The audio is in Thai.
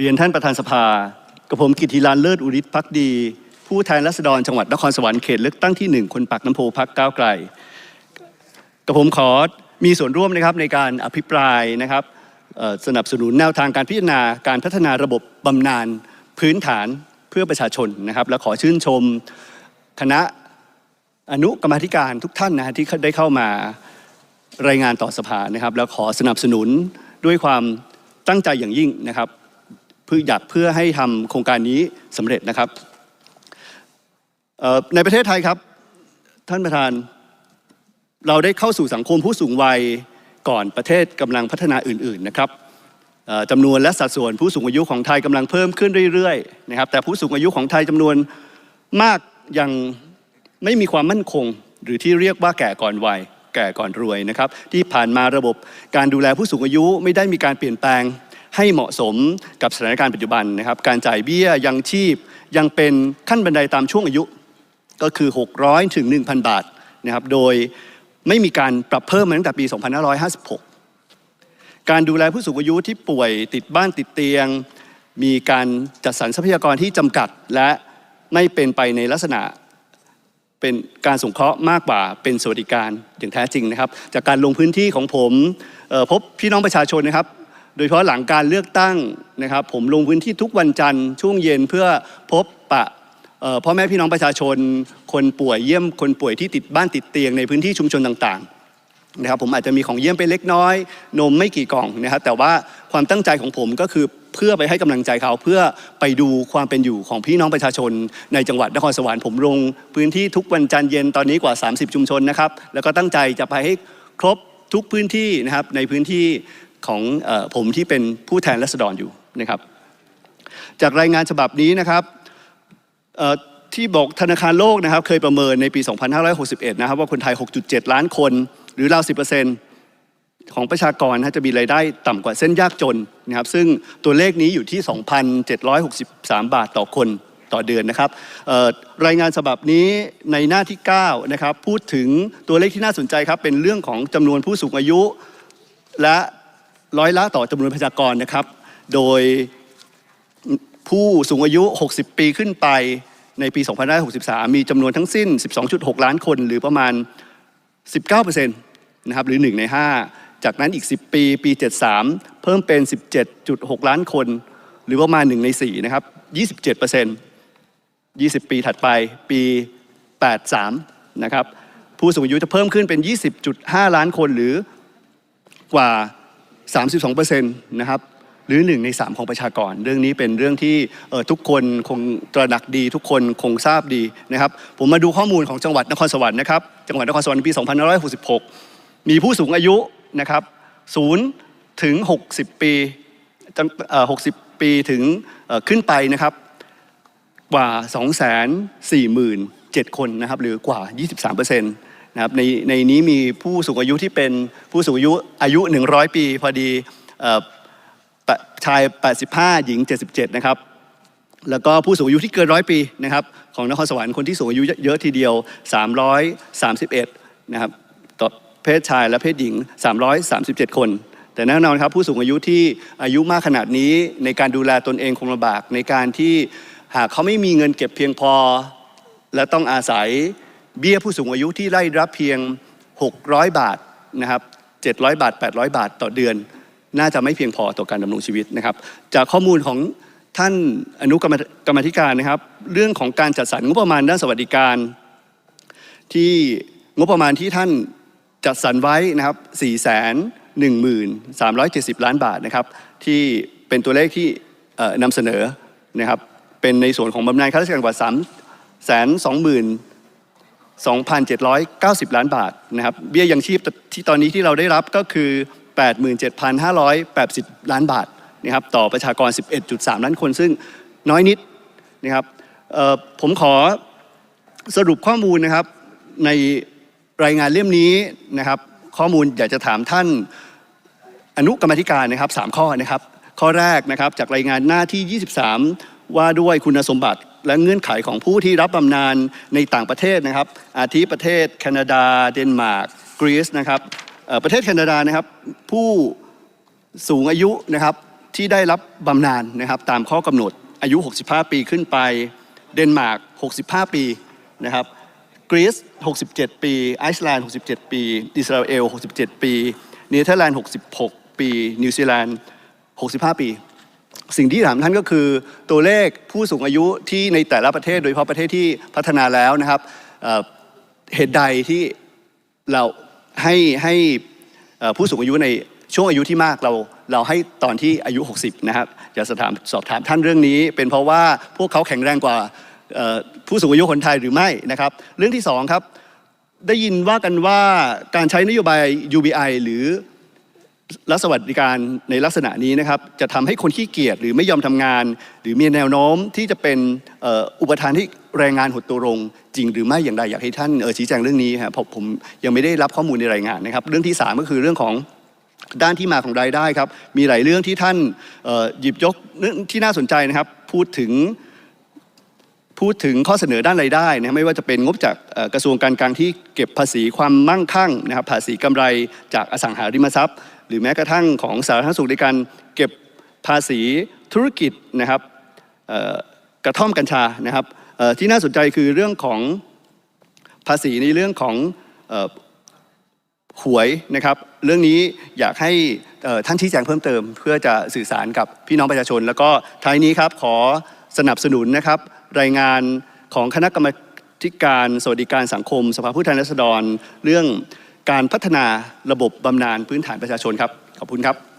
เรียนท่านประธานสภา กับผมกิติลานเลิศอุริศพักดี ผู้แทนรัษฎรจังหวัดนครสวรรค์เขตเลือกตั้งที่หนึ่งคนปากน้ำโพพักก้าวไกล กับผมขอมีส่วนร่วมนะครับในการอภิปรายนะครับสนับสนุนแนวทางการพิจารณาการพัฒนาระบบบำนาญพื้นฐานเพื่อประชาชนนะครับ และขอชื่นชมคณะอนุกรรมธิการทุกท่านนะฮะที่ได้เข้ามารายงานต่อสภานะครับ แล้วขอสนับสนุนด้วยความตั้งใจอย่างยิ่งนะครับ เพื่ออยากเพื่อให้ทำโครงการนี้สำเร็จนะครับในประเทศไทยครับ ท่านประธานเราได้เข้าสู่สังคมผู้สูงวัยก่อนประเทศกำลังพัฒนาอื่น ๆนะครับจำนวนและสัดส่วนผู้สูงอายุของไทยกำลังเพิ่มขึ้นเรื่อยๆนะครับแต่ผู้สูงอายุของไทยจำนวนมากยังไม่มีความมั่นคง หรือที่เรียกว่าแก่ก่อนวัยแก่ก่อนรวยนะครับ ที่ผ่านมาระบบการดูแลผู้สูงอายุไม่ได้มีการเปลี่ยนแปลง ให้เหมาะสมกับสถานการณ์ปัจจุบันนะครับ การจ่ายเบี้ยยังชีพยังเป็นขั้นบันไดตามช่วงอายุ ก็คือ 600ถึง1,000 บาทนะครับ โดยไม่มีการปรับเพิ่มมาตั้งแต่ปี 2556 การดูแลผู้สูงอายุที่ป่วยติดบ้านติดเตียง มีการจัดสรรทรัพยากรที่จำกัดและไม่เป็นไปในลักษณะเป็นการสงเคราะห์มากกว่าเป็นสวัสดิการอย่างแท้จริงนะครับ จากการลงพื้นที่ของผมพบพี่น้องประชาชนนะครับ โดยเฉพาะหลังการเลือกตั้งนะครับ ผมลงพื้นที่ทุกวันจันทร์ช่วงเย็นเพื่อพบปะพ่อแม่พี่น้องประชาชน คนป่วยเยี่ยมคนป่วยที่ติดบ้านติดเตียงในพื้นที่ชุมชนต่างๆนะครับผมอาจจะมีของเยี่ยมไปเล็กน้อย นมไม่กี่กล่องนะครับแต่ว่าความตั้งใจของผมก็คือเพื่อไปให้กำลังใจเขาเพื่อไปดูความเป็นอยู่ของพี่น้องประชาชน ในจังหวัดนครสวรรค์ผมลงพื้นที่ทุกวันจันทร์เย็นตอนนี้กว่า 30 ชุมชนนะครับแล้วก็ตั้งใจจะไปให้ครบทุกพื้นที่นะครับในพื้นที่ ของอผมที่เป็นผู้แทนรัษฎรอยู่นะครับ จากรายงานฉบับนี้นะครับที่บอกธนาคารโลกนะครับ เคยประเมินในปี 2561 นะครับ ว่าคนไทย 6.7 ล้านคน หรือราว 10%ของประชากรนะจะมีรายได้ต่ำกว่าเส้นยากจนนะครับ ซึ่งตัวเลขนี้อยู่ที่ 2,763 บาทต่อคนต่อเดือนนะครับรายงานฉบับนี้ในหน้าที่ 9 นะครับ พูดถึงตัวเลขที่น่าสนใจครับ เป็นเรื่องของจำนวนผู้สูงอายุ และ ร้อยละต่อจำนวนประชากรนะครับ โดยผู้สูงอายุ 60 ปีขึ้นไปในปี 2563 มีจำนวนทั้งสิ้น 12.6 ล้านคน หรือประมาณ 19%นะครับ หรือ 1 ใน 5 จากนั้นอีก 10 ปี ปี 73 เพิ่มเป็น 17.6 ล้านคน หรือประมาณ 1 ใน 4 นะครับ 27% 20 ปีถัดไป ปี 83 นะครับ ผู้สูงอายุจะเพิ่มขึ้นเป็น 20.5 ล้านคน หรือกว่า 32%นะครับหรือหนึ่งในสามของประชากร เรื่องนี้เป็นเรื่องที่ออทุกคนคงตระหนักดี ทุกคนคงทราบดีนะครับ ผมมาดูข้อมูลของจังหวัดนครสวรรค์นะครับจังหวัดนครสวรรค์ปี 2566 มีผู้สูงอายุนะครับ0ถึง 60 ปีจังเออ60 ปีถึงขึ้นไปนะครับกว่า 247,000 คนนะครับหรือกว่า 23% นะครับในในนี้มีผู้สูงอายุที่เป็นผู้สูงอายุอายุ 100 ปีพอดีออแปดชาย 85 หญิง 77 นะครับ แล้วก็ผู้สูงอายุที่เกินร้อยปีนะครับของนครสวรรค์คนที่สูงอายุเยอะทีเดียว 331 นะครับต่อเพศชายและเพศหญิง 337 คน แต่แน่นอนครับผู้สูงอายุที่อายุมากขนาดนี้ในการดูแลตนเองคงลำบากในการที่หากเขาไม่มีเงินเก็บเพียงพอ และต้องอาศัย เบี้ยผู้สูงอายุที่ได้รับเพียง 600 บาทนะครับ700 บาท 800 บาทต่อเดือน น่าจะไม่เพียงพอต่อการดำรงชีวิตนะครับ จากข้อมูลของท่านอนุกรรมธิการนะครับ เรื่องของการจัดสรรงบประมาณด้านสวัสดิการ ที่งบประมาณที่ท่านจัดสรรไว้นะครับ4 1 3 7 0 ล้านบาทนะครับ ที่เป็นตัวเลขที่นำเสนอนะครับ เป็นในส่วนของบำนาญข้าราชการกว่า3 2 0 2,790 ล้านบาทนะครับเบี้ยยังชีพที่ตอนนี้ที่เราได้รับก็คือ 87,580 ล้านบาทนะครับต่อประชากร 11.3 ล้านคนซึ่งน้อยนิดนะครับผมขอสรุปข้อมูลนะครับในรายงานเล่มนี้นะครับ ข้อมูลอยากจะถามท่านอนุกรรมธิการนะครับสามข้อนะครับ ข้อแรกนะครับจากรายงานหน้าที่ 23 ว่าด้วยคุณสมบัติ และเงื่อนไขของผู้ที่รับบำนาญในต่างประเทศนะครับ อาทิประเทศแคนาดา เดนมาร์กกรีซนะครับประเทศแคนาดานะครับ ผู้สูงอายุนะครับที่ได้รับบำนาญนะครับ ตามข้อกำหนดอายุ 65 ปีขึ้นไปเดนมาร์ก 65 ปีนะครับกรีซ 67 ปี ไอซ์แลนด์ 67 ปี อิสราเอล 67 ปี เนเธอร์แลนด์ 66 ปี นิวซีแลนด์ 65 ปี สิ่งที่ถามท่านก็คือตัวเลขผู้สูงอายุที่ในแต่ละประเทศ โดยเฉพาะประเทศที่พัฒนาแล้วนะครับเเหตุใดที่เราให้ให้ผู้สูงอายุในช่วงอายุที่มากเราเราให้ตอนที่อายุ 60 นะครับอยากสอบถามสอบถามท่านเรื่องนี้ เป็นเพราะว่าพวกเขาแข็งแรงกว่าผู้สูงอายุคนไทยหรือไม่นะครับ เรื่องที่สองครับได้ยินว่ากันว่าการใช้นโยบาย UBI หรือ รัฐสวัสดิการในลักษณะนี้นะครับจะทำให้คนขี้เกียจหรือไม่ยอมทำงาน หรือมีแนวโน้มที่จะเป็นอุปทานที่แรงงานหดตัวลงจริงหรือไม่อย่างไรอยากให้ท่านชี้แจงเรื่องนี้ครับผมยังไม่ได้รับข้อมูลในรายงานนะครับ เรื่องที่ 3 ก็คือเรื่องของด้านที่มาของรายได้ครับ มีหลายเรื่องที่ท่านหยิบยกที่น่าสนใจนะครับ พูดถึงพูดถึงข้อเสนอด้านรายได้นะไม่ว่าจะเป็นงบจากกระทรวงการคลังที่เก็บภาษีความมั่งคั่งนะครับภาษีกำไรจากอสังหาริมทรัพย์ หรือแม้กระทั่งของสาธารณสุขในการเก็บภาษีธุรกิจนะครับกระท่อมกัญชานะครับที่น่าสนใจคือเรื่องของภาษีในเรื่องของหวยนะครับ เรื่องนี้อยากให้ท่านชี้แจงเพิ่มเติม เพื่อจะสื่อสารกับพี่น้องประชาชน แล้วก็ท้ายนี้ครับขอสนับสนุนนะครับ รายงานของคณะกรรมการสวัสดิการสังคม สภาผู้แทนราษฎรเรื่อง การพัฒนาระบบบำนาญพื้นฐานประชาชนครับ ขอบคุณครับ